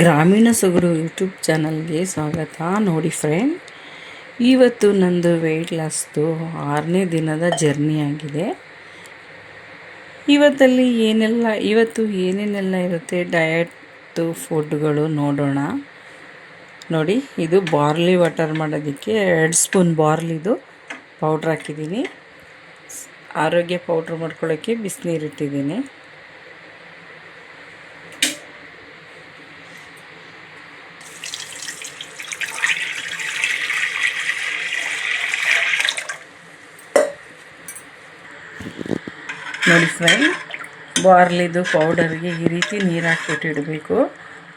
ಗ್ರಾಮೀಣ ಸೊಗಡು ಯೂಟ್ಯೂಬ್ ಚಾನಲ್ಗೆ ಸ್ವಾಗತ. ನೋಡಿ ಫ್ರೆಂಡ್ ಇವತ್ತು ನಂದು ವೆಯ್ಟ್ ಲಾಸ್ದು ಆರನೇ ದಿನದ ಜರ್ನಿ ಆಗಿದೆ. ಇವತ್ತಲ್ಲಿ ಏನೆಲ್ಲ, ಇವತ್ತು ಏನೇನೆಲ್ಲ ಇರುತ್ತೆ ಡಯಟ್ ಫುಡ್ಗಳು ನೋಡೋಣ. ನೋಡಿ, ಇದು ಬಾರ್ಲಿ ವಾಟರ್ ಮಾಡೋದಕ್ಕೆ ಎರಡು ಸ್ಪೂನ್ ಬಾರ್ಲಿದು ಪೌಡ್ರ್ ಹಾಕಿದ್ದೀನಿ. ಆರೋಗ್ಯ ಪೌಡ್ರ್ ಮಾಡ್ಕೊಳ್ಳೋಕ್ಕೆ ಬಿಸಿನೀರು ಇಟ್ಟಿದ್ದೀನಿ ನೋಡಿ ಫ್ರೆಂಡ್, ಬಾರ್ಲಿದು ಪೌಡರ್ಗೆ ಈ ರೀತಿ ನೀರು ಹಾಕ್ಬಿಟ್ಟು ಇಡಬೇಕು.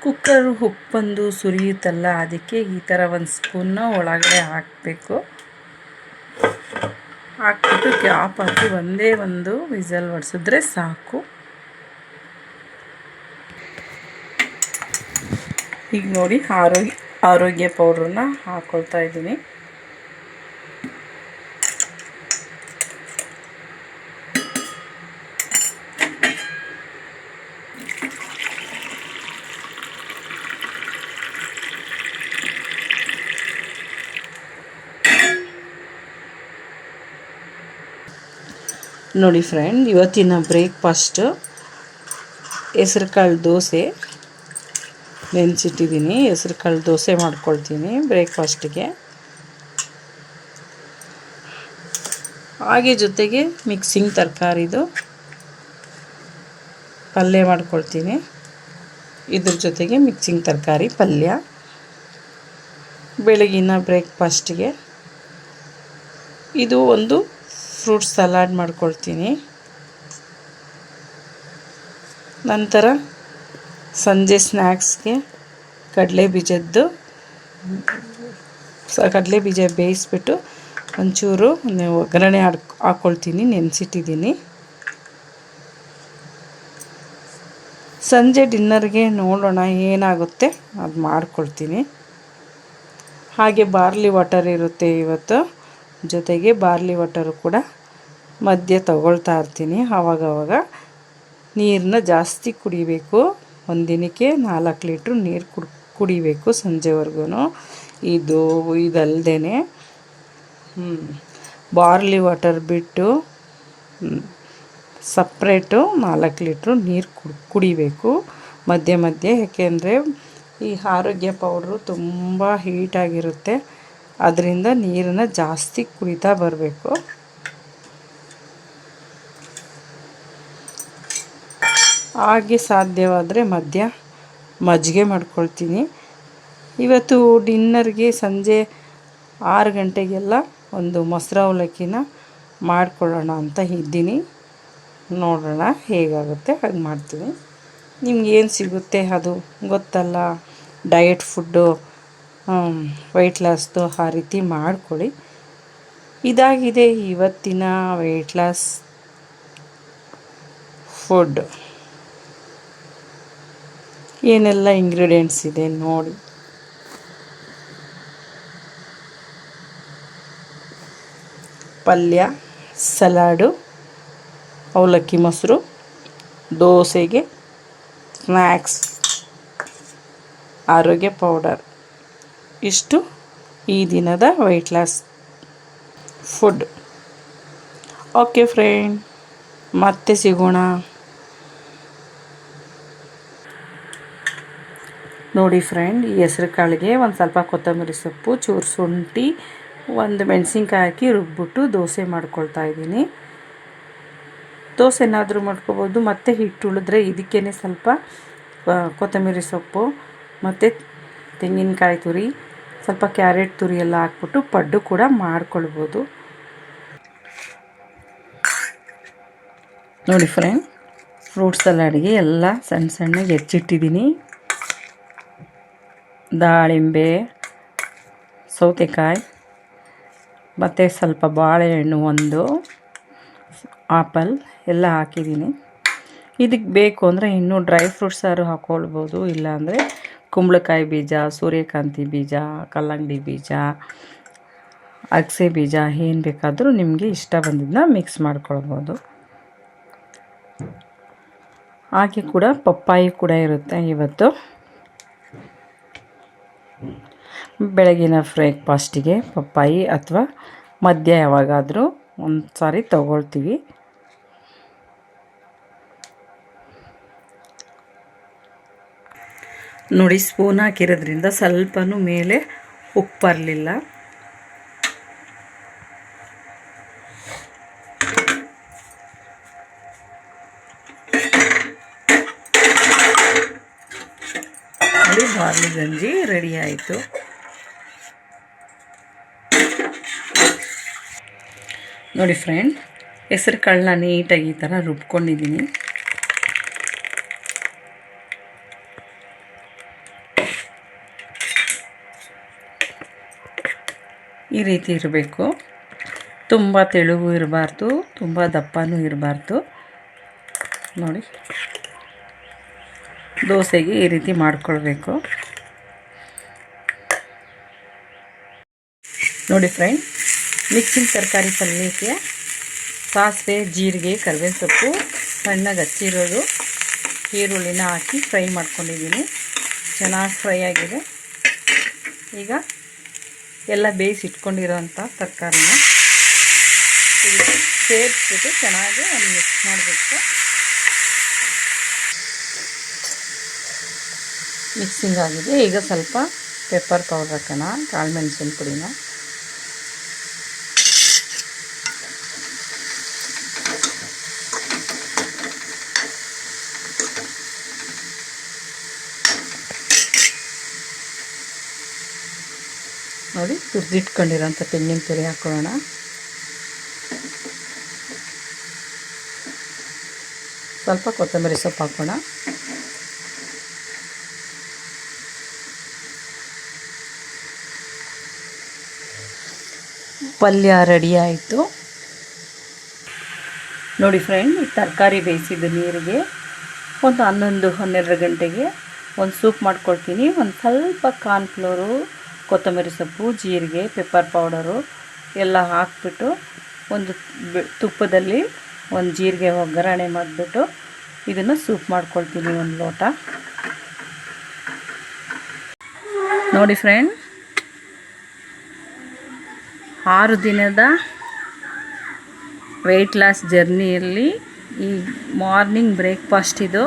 ಕುಕ್ಕರ್ ಉಪ್ಪಂದು ಸುರಿಯುತ್ತಲ್ಲ, ಅದಕ್ಕೆ ಈ ಥರ ಒಂದು ಸ್ಪೂನ್ನ ಒಳಗಡೆ ಹಾಕಬೇಕು. ಹಾಕ್ಬಿಟ್ಟು ಕ್ಯಾಪ್ ಹಾಕಿ ಒಂದೇ ಒಂದು ವಿಸಲ್ ಹೊಡೆಸಿದ್ರೆ ಸಾಕು. ಈಗ ನೋಡಿ ಆರೋಗ್ಯ ಆರೋಗ್ಯ ಪೌಡ್ರನ್ನ ಹಾಕ್ಕೊಳ್ತಾ ಇದ್ದೀನಿ. ನೋಡಿ ಫ್ರೆಂಡ್ ಇವತ್ತಿನ ಬ್ರೇಕ್ಫಾಸ್ಟ್ ಹೆಸ್ರು ಕಾಳು ದೋಸೆ. ನೆನೆಸಿಟ್ಟಿದ್ದೀನಿ ಹೆಸ್ರು ಕಾಳು ದೋಸೆ ಮಾಡ್ಕೊಳ್ತೀನಿ ಬ್ರೇಕ್ಫಾಸ್ಟಿಗೆ ಹಾಗೆ ಜೊತೆಗೆ ಮಿಕ್ಸಿಂಗ್ ತರಕಾರಿದು ಪಲ್ಯ ಮಾಡ್ಕೊಳ್ತೀನಿ. ಇದ್ರ ಜೊತೆಗೆ ಮಿಕ್ಸಿಂಗ್ ತರಕಾರಿ, ಪಲ್ಯ. ಬೆಳಗಿನ ಬ್ರೇಕ್ಫಾಸ್ಟಿಗೆ ಇದು ಒಂದು ಫ್ರೂಟ್ ಸಲಾಡ್ ಮಾಡ್ಕೊಳ್ತೀನಿ. ನಂತರ ಸಂಜೆ ಸ್ನ್ಯಾಕ್ಸ್ಗೆ ಕಡಲೆ ಬೀಜದ್ದು ಸ ಕಡಲೆ ಬೀಜ ಬೇಯಿಸ್ಬಿಟ್ಟು ಒಂಚೂರು ಒಗ್ಗರಣೆ ಹಾಕ್ ಹಾಕ್ಕೊಳ್ತೀನಿ ನೆನೆಸಿಟ್ಟಿದ್ದೀನಿ. ಸಂಜೆ ಡಿನ್ನರ್ಗೆ ನೋಡೋಣ ಏನಾಗುತ್ತೆ, ಅದು ಮಾಡ್ಕೊಳ್ತೀನಿ. ಹಾಗೆ ಬಾರ್ಲಿ ವಾಟರ್ ಇರುತ್ತೆ ಇವತ್ತು. ಜೊತೆಗೆ ಬಾರ್ಲಿ ವಾಟರು ಕೂಡ ಮಧ್ಯೆ ತಗೊಳ್ತಾ ಇರ್ತೀನಿ. ಆವಾಗವಾಗ ನೀರನ್ನ ಜಾಸ್ತಿ ಕುಡಿಬೇಕು. ಒಂದಿನಕ್ಕೆ ದಿನಕ್ಕೆ ನಾಲ್ಕು ಲೀಟ್ರ್ ನೀರು ಕುಡ್, ಕುಡಿಬೇಕು ಸಂಜೆವರೆಗೂ ಇದು ಇದಲ್ದೇ ಬಾರ್ಲಿ ವಾಟರ್ ಬಿಟ್ಟು ಸಪ್ರೇಟು ನಾಲ್ಕು ಲೀಟ್ರು ನೀರು ಕುಡ್, ಕುಡಿಬೇಕು. ಮಧ್ಯೆ ಮಧ್ಯೆ ಯಾಕೆಂದರೆ ಈ ಆರೋಗ್ಯ ಪೌಡ್ರು ತುಂಬ ಹೀಟಾಗಿರುತ್ತೆ ಅದರಿಂದ ನೀರನ್ನು ಜಾಸ್ತಿ ಕುಡಿತಾ ಬರಬೇಕು. ಹಾಗೆ ಸಾಧ್ಯವಾದರೆ ಮಧ್ಯ ಮಜ್ಜಿಗೆ ಮಾಡ್ಕೊಳ್ತೀನಿ. ಇವತ್ತು ಡಿನ್ನರ್ಗೆ ಸಂಜೆ ಆರು ಗಂಟೆಗೆಲ್ಲ ಒಂದು ಮೊಸರು ಅವಲಕ್ಕಿನ ಮಾಡಿಕೊಳ್ಳೋಣ ಅಂತ ಇದ್ದೀನಿ. ನೋಡೋಣ ಹೇಗಾಗುತ್ತೆ, ಹಾಗೆ ಮಾಡ್ತೀನಿ. ನಿಮ್ಗೆ ಏನು ಸಿಗುತ್ತೆ ಅದು ಗೊತ್ತಲ್ಲ? ಡಯಟ್ ಫುಡ್ಡು ವೆಯ್ಟ್ ಲಾಸ್ದು ಆ ರೀತಿ ಮಾಡಿಕೊಳ್ಳಿ. ಇದಾಗಿದೆ ಇವತ್ತಿನ ವೆಯ್ಟ್ ಲಾಸ್ ಫುಡ್ ಏನೆಲ್ಲ ಇಂಗ್ರೀಡಿಯೆಂಟ್ಸ್ ಇದೆ ನೋಡಿ. ಪಲ್ಯ, ಸಲಾಡು, ಅವಲಕ್ಕಿ ಮೊಸರು, ದೋಸೆಗೆ ಸ್ನ್ಯಾಕ್ಸ್ ಆರೋಗ್ಯ ಪೌಡರ್ ಇಷ್ಟು ಈ ದಿನದ weight loss food okay friend ಮತ್ತೆ ಸಿಗೋಣ. ನೋಡಿ ಫ್ರೆಂಡ್ ಈ ಹೆಸ್ರು ಕಾಳಿಗೆ ಒಂದು ಸ್ವಲ್ಪ ಕೊತ್ತಂಬರಿ ಸೊಪ್ಪು, ಚೂರು ಶುಂಠಿ, ಒಂದು ಮೆಣಸಿನ್ಕಾಯಿ ಹಾಕಿ ರುಬ್ಬಿಟ್ಟು ದೋಸೆ ಮಾಡ್ಕೊಳ್ತಾ ಇದ್ದೀನಿ. ದೋಸೆನಾದರೂ ಮಾಡ್ಕೋಬೋದು, ಮತ್ತು ಹಿಟ್ಟು ಉಳಿದ್ರೆ ಇದಕ್ಕೇ ಸ್ವಲ್ಪ ಕೊತ್ತಂಬರಿ ಸೊಪ್ಪು, ಮತ್ತು ತೆಂಗಿನಕಾಯಿ ತುರಿ ಸ್ವಲ್ಪ ಕ್ಯಾರೆಟ್ ತುರಿ ಎಲ್ಲ ಹಾಕ್ಬಿಟ್ಟು ಪಡ್ಡು ಕೂಡ ಮಾಡ್ಕೊಳ್ಬೋದು. ನೋಡಿ ಫ್ರೆಂಡ್, ಫ್ರೂಟ್ ಸಲಾಡ್ಗೆ ಎಲ್ಲ ಸಣ್ಣ ಸಣ್ಣಗೆ ಹೆಚ್ಚಿಟ್ಟಿದ್ದೀನಿ. ದಾಳಿಂಬೆ, ಸೌತೆಕಾಯಿ, ಮತ್ತು ಸ್ವಲ್ಪ ಬಾಳೆಹಣ್ಣು ಒಂದು, ಆಪಲ್ ಎಲ್ಲ ಹಾಕಿದ್ದೀನಿ. ಇದಕ್ಕೆ ಬೇಕು ಅಂದರೆ ಇನ್ನೂ ಡ್ರೈ ಫ್ರೂಟ್ಸ್ ಸಾರು ಹಾಕ್ಕೊಳ್ಬೋದು ಇಲ್ಲಾಂದರೆ ಕುಂಬಳಕಾಯಿ ಬೀಜ, ಸೂರ್ಯಕಾಂತಿ ಬೀಜ, ಕಲ್ಲಂಗಡಿ ಬೀಜ, ಅಗಸೆ ಬೀಜ ಏನು ಬೇಕಾದರೂ ನಿಮಗೆ ಇಷ್ಟ ಬಂದಿದ್ದನ್ನ ಮಿಕ್ಸ್ ಮಾಡ್ಕೊಳ್ಬೋದು. ಹಾಗೆ ಕೂಡ ಪಪ್ಪಾಯಿ ಕೂಡ ಇರುತ್ತೆ ಇವತ್ತು. ಬೆಳಗಿನ ಬ್ರೇಕ್ಫಾಸ್ಟಿಗೆ ಪಪ್ಪಾಯಿ ಅಥವಾ ಮಧ್ಯ ಯಾವಾಗಾದರೂ ಒಂದು ಸಾರಿ ತಗೊಳ್ತೀವಿ. ನೋಡಿ ಸ್ಪೂನ್ ಹಾಕಿರೋದ್ರಿಂದ ಸ್ವಲ್ಪನೂ ಮೇಲೆ ಉಪ್ಪು ಬರಲಿಲ್ಲ. ನೋಡಿ ಬಾರ್ಲಿ ಗಂಜಿ ರೆಡಿ ಆಯಿತು. ನೋಡಿ ಫ್ರೆಂಡ್, ಹೆಸರು ಕಾಳನ್ನ ನೀಟಾಗಿ ಈ ಥರ ರುಬ್ಕೊಂಡಿದ್ದೀನಿ. ಈ ರೀತಿ ಇರಬೇಕು. ತುಂಬ ತೆಳುವು ಇರಬಾರ್ದು, ತುಂಬ ದಪ್ಪನೂ ಇರಬಾರ್ದು. ನೋಡಿ. ದೋಸೆಗೆ ಈ ರೀತಿ ಮಾಡ್ಕೊಳ್ಬೇಕು. ನೋಡಿ ಫ್ರೆಂಡ್ ಮಿಕ್ಸಿಂಗ್ ತರಕಾರಿ ಪಲ್ಯಕ್ಕೆ ಸಾಸಿವೆ, ಜೀರಿಗೆ ಕರಿಬೇವಿನ ಸೊಪ್ಪು ಸಣ್ಣಗೆ ಹಚ್ಚಿರೋದು. ಈರುಳ್ಳಿನ ಹಾಕಿ ಫ್ರೈ ಮಾಡ್ಕೊಂಡಿದ್ದೀನಿ. ಚೆನ್ನಾಗಿ ಫ್ರೈ ಆಗಿದೆ. ಈಗ ಎಲ್ಲ ಬೇಯಿಸಿ ಇಟ್ಕೊಂಡಿರೋಂಥ ತರಕಾರಿನ ಸೇರಿಸ್ಬಿಟ್ಟು ಚೆನ್ನಾಗಿ ಒಂದು ಮಿಕ್ಸ್ ಮಾಡಬೇಕು ಮಿಕ್ಸಿಂಗ್ ಆಗಿದೆ. ಈಗ ಸ್ವಲ್ಪ ಪೆಪ್ಪರ್ ಪೌಡ್ರ್ ಹಾಕೋಣ, ಕಾಳು ಮೆಣಸಿನ ಪುಡಿನ. ನೋಡಿ ತುರಿದಿಟ್ಕೊಂಡಿರೋಂಥ ತೆಂಗಿನ ತುರಿ ಹಾಕೊಳ್ಳೋಣ ಸ್ವಲ್ಪ ಕೊತ್ತಂಬರಿ ಸೊಪ್ಪು ಹಾಕೋಣ ಪಲ್ಯ ರೆಡಿ ಆಯಿತು. ನೋಡಿ ಫ್ರೆಂಡ್ ತರಕಾರಿ ಬೇಯಿಸಿದ ನೀರಿಗೆ ಒಂದು ಹನ್ನೊಂದು, ಹನ್ನೆರಡು ಗಂಟೆಗೆ ಒಂದು ಸೂಪ್ ಮಾಡ್ಕೊಳ್ತೀನಿ. ಒಂದು ಸ್ವಲ್ಪ ಕಾರ್ನ್ಫ್ಲೋರು ಕೊತ್ತಂಬರಿ ಸೊಪ್ಪು, ಜೀರಿಗೆ ಪೆಪ್ಪರ್ ಪೌಡರು ಎಲ್ಲ ಹಾಕಿಬಿಟ್ಟು ಒಂದು ತುಪ್ಪದಲ್ಲಿ ಒಂದು ಜೀರಿಗೆ ಒಗ್ಗರಣೆ ಮಾಡಿಬಿಟ್ಟು ಇದನ್ನು ಸೂಪ್ ಮಾಡ್ಕೊಳ್ತೀನಿ ಒಂದು ಲೋಟ. ನೋಡಿ ಫ್ರೆಂಡ್ ಆರು ದಿನದ ವೆಯ್ಟ್ ಲಾಸ್ ಜರ್ನಿಯಲ್ಲಿ ಈ ಮಾರ್ನಿಂಗ್ ಬ್ರೇಕ್ಫಾಸ್ಟ್ ಇದು.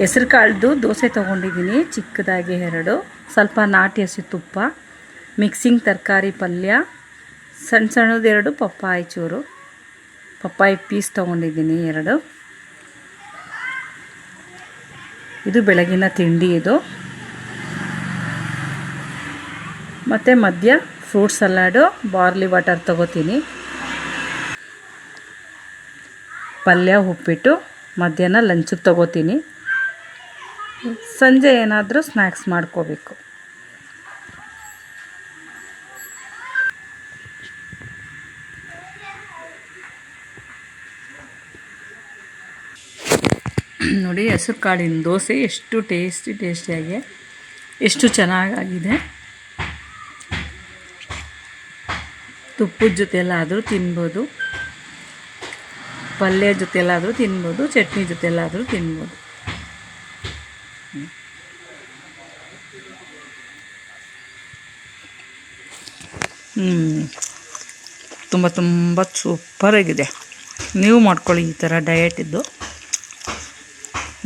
ಹೆಸರು ಕಾಳ್ದು ದೋಸೆ ತೊಗೊಂಡಿದ್ದೀನಿ, ಚಿಕ್ಕದಾಗಿ ಎರಡು. ಸ್ವಲ್ಪ ನಾಟಿ ಹಸಿ ತುಪ್ಪ, ಮಿಕ್ಸಿಂಗ್ ತರಕಾರಿ ಪಲ್ಯ, ಸಣ್ಣ ಸಣ್ಣದು ಎರಡು, ಪಪ್ಪಾಯಿ ಚೂರು. ಪಪ್ಪಾಯಿ ಪೀಸ್ ತೊಗೊಂಡಿದ್ದೀನಿ ಎರಡು. ಇದು ಬೆಳಗಿನ ತಿಂಡಿ ಇದು. ಮತ್ತು ಮಧ್ಯ ಫ್ರೂಟ್ ಸಲಾಡು, ಬಾರ್ಲಿ ವಾಟರ್ ತಗೋತೀನಿ. ಪಲ್ಯ, ಉಪ್ಪಿಟ್ಟು, ಮಧ್ಯಾಹ್ನ ಲಂಚಿಗೆ ತೊಗೋತೀನಿ. ಸಂಜೆ ಏನಾದರೂ ಸ್ನ್ಯಾಕ್ಸ್ ಮಾಡ್ಕೋಬೇಕು. ನೋಡಿ, ಹೆಸರು ಕಾಳಿನ ದೋಸೆ ಎಷ್ಟು ಟೇಸ್ಟಿ ಟೇಸ್ಟಿಯಾಗಿ ಎಷ್ಟು ಚೆನ್ನಾಗಾಗಿದೆ. ತುಪ್ಪದ ಜೊತೆಯಲ್ಲಾದರೂ ತಿನ್ಬೋದು. ಪಲ್ಯ ಜೊತೆಲ್ಲಾದರೂ ತಿನ್ಬೋದು, ಚಟ್ನಿ ಜೊತೆಲ್ಲಾದರೂ ತಿನ್ಬೋದು. ತುಂಬ ತುಂಬ ಸೂಪರಾಗಿದೆ ನೀವು ಮಾಡ್ಕೊಳ್ಳಿ ಈ ಥರ ಡಯಟ್ ಇದ್ದು.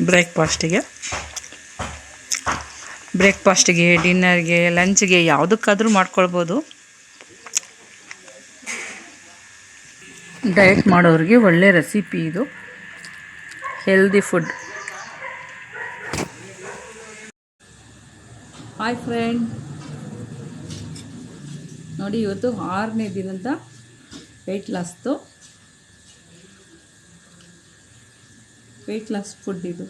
ಬ್ರೇಕ್ಫಾಸ್ಟಿಗೆ ಬ್ರೇಕ್ಫಾಸ್ಟಿಗೆ ಡಿನ್ನರ್ಗೆ ಲಂಚ್ಗೆ ಯಾವುದಕ್ಕಾದರೂ ಮಾಡ್ಕೊಳ್ಬೋದು. ಡಯಟ್ ಮಾಡೋರಿಗೆ ಒಳ್ಳೆ ರೆಸಿಪಿ ಇದು. ಹೆಲ್ದಿ ಫುಡ್ ಹಾಯ್ ಫ್ರೆಂಡ್ ನೋಡಿ, ಇವತ್ತು ಆರನೇ ದಿನದ ವೆಯ್ಟ್ ಲಾಸ್ದು ವೆಯ್ಟ್ ಲಾಸ್ ಫುಡ್ ಇದು.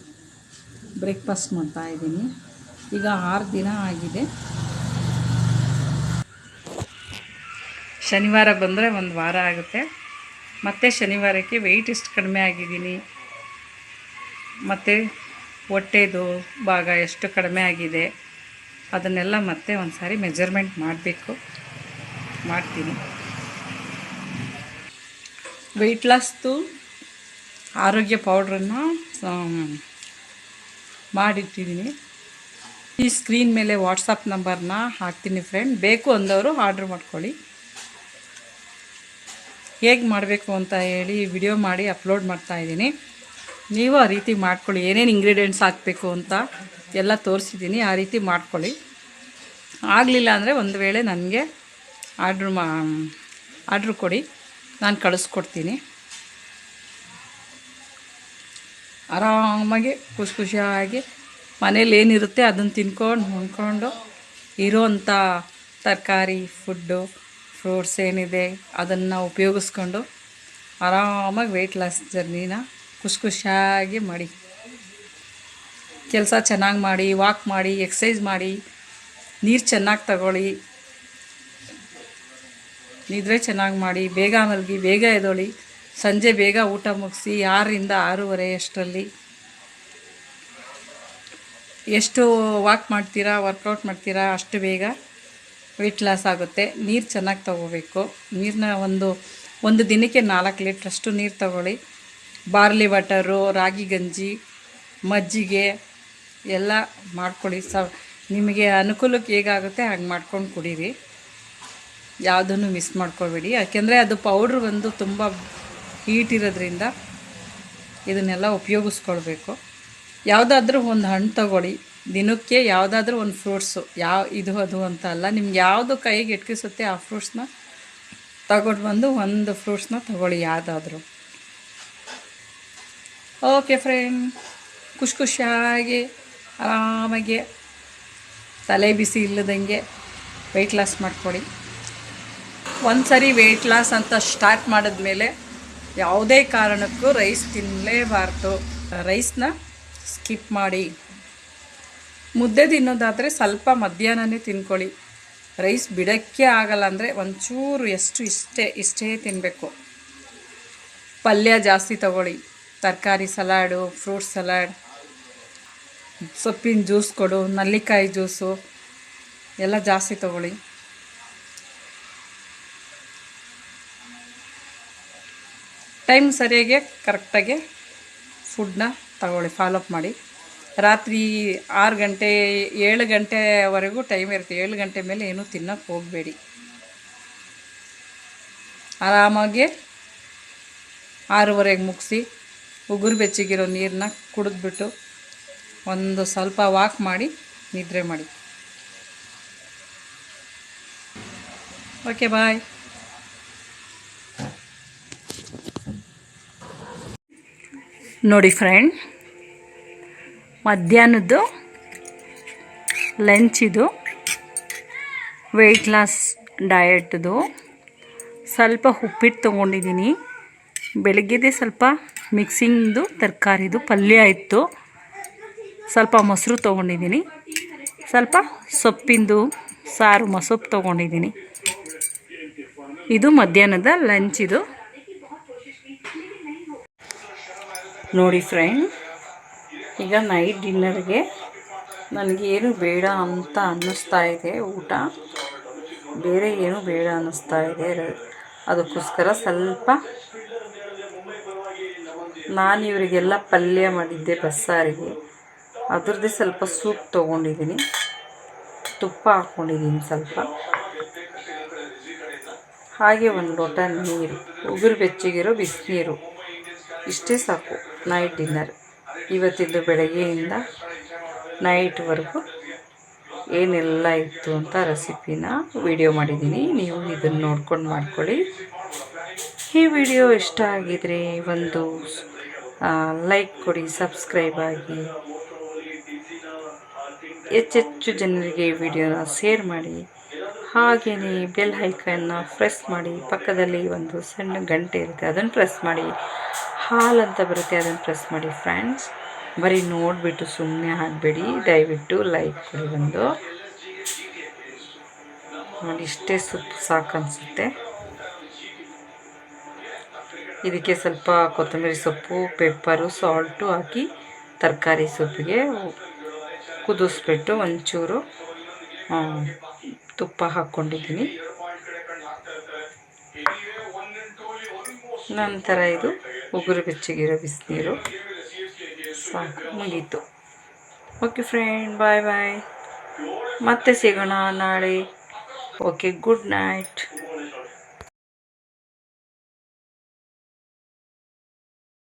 ಬ್ರೇಕ್ಫಾಸ್ಟ್ ಮಾಡ್ತಾ ಇದ್ದೀನಿ. ಈಗ ಆರು ದಿನ ಆಗಿದೆ. ಶನಿವಾರ ಬಂದರೆ ಒಂದು ವಾರ ಆಗುತ್ತೆ. ಮತ್ತೆ ಶನಿವಾರಕ್ಕೆ ವೆಯ್ಟ್ ಎಷ್ಟು ಕಡಿಮೆ ಆಗಿದ್ದೀನಿ. ಮತ್ತು ಹೊಟ್ಟೆದು ಭಾಗ ಎಷ್ಟು ಕಡಿಮೆ ಆಗಿದೆ. ಅದನ್ನೆಲ್ಲ ಮತ್ತೆ ಒಂದು ಸಾರಿ ಮೆಜರ್ಮೆಂಟ್ ಮಾಡಬೇಕು. ಮಾಡ್ತೀನಿ. ವೆಯ್ಟ್ ಲಾಸ್ದು ಆರೋಗ್ಯ ಪೌಡ್ರನ್ನು ಮಾಡಿಟ್ಟಿದ್ದೀನಿ. ಈ ಸ್ಕ್ರೀನ್ ಮೇಲೆ ವಾಟ್ಸಪ್ ನಂಬರ್ನ ಹಾಕ್ತೀನಿ ಫ್ರೆಂಡ್ ಬೇಕು ಅಂದವರು ಆರ್ಡ್ರ್ ಮಾಡ್ಕೊಳ್ಳಿ. ಹೇಗೆ ಮಾಡಬೇಕು ಅಂತ ಹೇಳಿ ವಿಡಿಯೋ ಮಾಡಿ ಅಪ್ಲೋಡ್ ಮಾಡ್ತಾ ಇದ್ದೀನಿ. ನೀವು ಆ ರೀತಿ ಮಾಡ್ಕೊಳ್ಳಿ. ಏನೇನು ಇಂಗ್ರೀಡಿಯೆಂಟ್ಸ್ ಹಾಕಬೇಕು ಅಂತ ಎಲ್ಲ ತೋರಿಸಿದ್ದೀನಿ. ಆ ರೀತಿ ಮಾಡ್ಕೊಳ್ಳಿ. ಆಗಲಿಲ್ಲ ಅಂದರೆ ಒಂದು ವೇಳೆ ನನಗೆ ಆರ್ಡ್ರ್ ಮಾ, ಆರ್ಡ್ರ್ ಕೊಡಿ. ನಾನು ಕಳಿಸ್ಕೊಡ್ತೀನಿ. ಆರಾಮಾಗಿ ಖುಷಿ ಖುಷಿಯಾಗಿ ಮನೇಲಿ ಏನಿರುತ್ತೆ ಅದನ್ನು ತಿನ್ಕೊಂಡು ಹೊಂದ್ಕೊಂಡು ಇರೋವಂಥ ತರಕಾರಿ, ಫುಡ್ಡು, ಫ್ರೂಟ್ಸ್ ಏನಿದೆ ಅದನ್ನು ಉಪಯೋಗಿಸ್ಕೊಂಡು ಆರಾಮಾಗಿ ವೆಯ್ಟ್ ಲಾಸ್ ಜರ್ನಿನ ಖುಷಿ ಖುಷಿಯಾಗಿ ಮಾಡಿ. ಕೆಲಸ ಚೆನ್ನಾಗಿ ಮಾಡಿ ವಾಕ್ ಮಾಡಿ ಎಕ್ಸಸೈಸ್ ಮಾಡಿ, ನೀರು ಚೆನ್ನಾಗಿ ತಗೊಳ್ಳಿ. ನಿದ್ರೆ ಚೆನ್ನಾಗಿ ಮಾಡಿ, ಬೇಗ ಮಲಗಿ, ಬೇಗ ಎದೊಳಿ, ಸಂಜೆ ಬೇಗ ಊಟ ಮುಗಿಸಿ, ಆರರಿಂದ ಆರೂವರೆ ಅಷ್ಟರಲ್ಲಿ. ಎಷ್ಟು ವಾಕ್ ಮಾಡ್ತೀರಾ ವರ್ಕೌಟ್ ಮಾಡ್ತೀರಾ, ಅಷ್ಟು ಬೇಗ ವೆಯ್ಟ್ ಲಾಸ್ ಆಗುತ್ತೆ. ನೀರು ಚೆನ್ನಾಗಿ ತಗೋಬೇಕು. ನೀರನ್ನ ಒಂದು ಒಂದು ದಿನಕ್ಕೆ ನಾಲ್ಕು ಲೀಟ್ರಷ್ಟು ನೀರು ತಗೊಳ್ಳಿ. ಬಾರ್ಲಿ ವಾಟರು, ರಾಗಿ ಗಂಜಿ, ಮಜ್ಜಿಗೆ ಎಲ್ಲ ಮಾಡ್ಕೊಳ್ಳಿ. ಸ, ನಿಮಗೆ ಅನುಕೂಲಕ್ಕೆ ಹೇಗಾಗುತ್ತೆ, ಹಾಗೆ ಮಾಡ್ಕೊಂಡು ಕುಡೀರಿ. ಯಾವುದನ್ನು ಮಿಸ್ ಮಾಡ್ಕೊಬೇಡಿ. ಯಾಕೆಂದರೆ ಅದು ಪೌಡ್ರ್ ಬಂದು ತುಂಬ ಹೀಟ್ ಇರೋದ್ರಿಂದ ಇದನ್ನೆಲ್ಲ ಉಪಯೋಗಿಸ್ಕೊಳ್ಬೇಕು. ಯಾವುದಾದ್ರೂ ಒಂದು ಹಣ್ಣು ತಗೊಳ್ಳಿ. ದಿನಕ್ಕೆ ಯಾವುದಾದ್ರೂ ಒಂದು ಫ್ರೂಟ್ಸು ಯಾವ ಇದು, ಅದು ಅಂತ ಅಲ್ಲ. ನಿಮ್ಗೆ ಯಾವುದು ಕೈಗೆ ಎಟ್ಕಿಸುತ್ತೆ ಆ ಫ್ರೂಟ್ಸ್ನ ತಗೊಂಡು ಬಂದು ಒಂದು ಫ್ರೂಟ್ಸ್ನ ತಗೊಳ್ಳಿ ಯಾವುದಾದ್ರೂ. ಓಕೆ ಫ್ರೆಂಡ್ ಖುಷಿ ಖುಷಿಯಾಗಿ, ಆರಾಮಾಗಿ, ತಲೆ ಬಿಸಿ ಇಲ್ಲದಂಗೆ ವೆಯ್ಟ್ ಲಾಸ್ ಮಾಡ್ಕೊಳ್ಳಿ ಒಂದು ಸರಿ ವೆಯ್ಟ್ ಲಾಸ್ ಅಂತ ಸ್ಟಾರ್ಟ್ ಮಾಡಿದ್ಮೇಲೆ ಯಾವುದೇ ಕಾರಣಕ್ಕೂ ರೈಸ್ ತಿನ್ನಲೇಬಾರ್ದು ರೈಸ್ನ ಸ್ಕಿಪ್ ಮಾಡಿ. ಮುದ್ದೆ ತಿನ್ನೋದಾದರೆ ಸ್ವಲ್ಪ ಮಧ್ಯಾಹ್ನನೇ ತಿನ್ಕೊಳ್ಳಿ. ರೈಸ್ ಬಿಡೋಕ್ಕೆ ಆಗಲ್ಲ ಅಂದರೆ ಒಂಚೂರು ಎಷ್ಟು ಇಷ್ಟೇ ಇಷ್ಟೇ ತಿನ್ನಬೇಕು ಪಲ್ಯ ಜಾಸ್ತಿ ತಗೊಳ್ಳಿ. ತರಕಾರಿ ಸಲಾಡು ಫ್ರೂಟ್ ಸಲಾಡ್ ಸೊಪ್ಪಿನ ಜ್ಯೂಸ್ ಕೊಡು, ನಲ್ಲಿಕಾಯಿ ಜ್ಯೂಸು ಎಲ್ಲ ಜಾಸ್ತಿ ತಗೊಳ್ಳಿ. ಟೈಮ್ ಸರಿಯಾಗಿ, ಕರೆಕ್ಟಾಗಿ ಫುಡ್ನ ತಗೊಳ್ಳಿ ಫಾಲೋಅಪ್ ಮಾಡಿ. ರಾತ್ರಿ ಆರು ಗಂಟೆ, ಏಳು ಗಂಟೆವರೆಗೂ ಟೈಮ್ ಇರುತ್ತೆ. ಏಳು ಗಂಟೆ ಮೇಲೆ ಏನೂ ತಿನ್ನೋಕ್ಕೆ ಹೋಗಬೇಡಿ. ಆರಾಮಾಗಿ ಆರೂವರೆಗೆ ಮುಗಿಸಿ ಉಗುರು ಬೆಚ್ಚಗಿರೋ ನೀರನ್ನ ಕುಡಿದ್ಬಿಟ್ಟು ಒಂದು ಸ್ವಲ್ಪ ವಾಕ್ ಮಾಡಿ, ನಿದ್ರೆ ಮಾಡಿ. ಓಕೆ ಬಾಯ್ ನೋಡಿ ಫ್ರೆಂಡ್ ಮಧ್ಯಾಹ್ನದ್ದು ಲಂಚ್ ಇದು. ವೆಯ್ಟ್ ಲಾಸ್ ಡಯಟ್ದು ಸ್ವಲ್ಪ ಉಪ್ಪಿಟ್ಟು ತೊಗೊಂಡಿದ್ದೀನಿ. ಬೆಳಗ್ಗೆದೇ ಸ್ವಲ್ಪ ಮಿಕ್ಸಿಂಗ್ದು ತರಕಾರಿದು ಪಲ್ಯ ಇತ್ತು. ಸ್ವಲ್ಪ ಮೊಸರು ತೊಗೊಂಡಿದ್ದೀನಿ. ಸ್ವಲ್ಪ ಸೊಪ್ಪಿಂದು ಸಾರು ಮೊಸೊಪ್ಪು ತೊಗೊಂಡಿದ್ದೀನಿ. ಇದು ಮಧ್ಯಾಹ್ನದ ಲಂಚ್ ಇದು. ನೋಡಿ ಫ್ರೆಂಡ್, ಈಗ ನೈಟ್ ಡಿನ್ನರ್ಗೆ ನನಗೇನು ಬೇಡ ಅಂತ ಅನ್ನಿಸ್ತಾ ಇದೆ ಊಟ. ಬೇರೆ ಏನು ಬೇಡ ಅನ್ನಿಸ್ತಾ ಇದೆ. ಅದಕ್ಕೋಸ್ಕರ ಸ್ವಲ್ಪ ನಾನು ಇವರಿಗೆಲ್ಲ ಪಲ್ಯ ಮಾಡಿದ್ದೆ ಬಸ್ಸಾರಿಗೆ. ಅದ್ರದ್ದೇ ಸ್ವಲ್ಪ ಸೂಪ್ ತೊಗೊಂಡಿದ್ದೀನಿ. ತುಪ್ಪ ಹಾಕ್ಕೊಂಡಿದ್ದೀನಿ ಸ್ವಲ್ಪ. ಹಾಗೆ ಒಂದು ಲೋಟ ನೀರು, ಉಗುರು ಬೆಚ್ಚಗಿರೋ ಬಿಸಿನೀರು. ಇಷ್ಟೇ ಸಾಕು. ನೈಟ್ ಡಿನ್ನರ್ ಇವತ್ತಿದ್ದು ಬೆಳಗ್ಗೆಯಿಂದ ನೈಟ್ವರೆಗೂ ಏನೆಲ್ಲ ಇತ್ತು ಅಂತ ರೆಸಿಪಿನ ವಿಡಿಯೋ ಮಾಡಿದ್ದೀನಿ. ನೀವು ಇದನ್ನು ನೋಡ್ಕೊಂಡು ಮಾಡ್ಕೊಳ್ಳಿ. ಈ ವಿಡಿಯೋ ಇಷ್ಟ ಆಗಿದರೆ ಒಂದು ಲೈಕ್ ಕೊಡಿ ಸಬ್ಸ್ಕ್ರೈಬ್ ಆಗಿ. ಹೆಚ್ಚೆಚ್ಚು ಜನರಿಗೆ ಈ ವಿಡಿಯೋನ ಶೇರ್ ಮಾಡಿ. ಹಾಗೆಯೇ ಬೆಲ್ ಹೈಕನ್ನು ಪ್ರೆಸ್ ಮಾಡಿ. ಪಕ್ಕದಲ್ಲಿ ಒಂದು ಸಣ್ಣ ಗಂಟೆ ಇರುತ್ತೆ, ಅದನ್ನು ಪ್ರೆಸ್ ಮಾಡಿ. ಹಾಲ್ ಅಂತ ಬರುತ್ತೆ, ಅದನ್ನು ಪ್ರೆಸ್ ಮಾಡಿ ಫ್ರೆಂಡ್ಸ್ ಬರೀ ನೋಡಿಬಿಟ್ಟು ಸುಮ್ಮನೆ ಆಗಬೇಡಿ. ದಯವಿಟ್ಟು ಲೈಕ್ ಕೊಡಿ ಬಂದು ನೋಡಿ, ಇಷ್ಟೇ ಸೊಪ್ಪು ಸಾಕು ಅನಿಸುತ್ತೆ. ಇದಕ್ಕೆ ಸ್ವಲ್ಪ ಕೊತ್ತಂಬರಿ ಸೊಪ್ಪು ಪೆಪ್ಪರು ಸಾಲ್ಟು ಹಾಕಿ ತರಕಾರಿ ಸೊಪ್ಪಿಗೆ ಕುದಿಸ್ಬಿಟ್ಟು ಒಂಚೂರು ತುಪ್ಪ ಹಾಕ್ಕೊಂಡಿದ್ದೀನಿ. ನಂತರ ಇದು ಉಗುರು ಬೆಚ್ಚಗಿರೋ ಬಿಸಿನೀರು. ಸಾಕು, ಮುಗೀತು. ಓಕೆ ಫ್ರೆಂಡ್ ಬಾಯ್ ಬಾಯ್ ಮತ್ತೆ ಸಿಗೋಣ ನಾಳೆ. Okay good night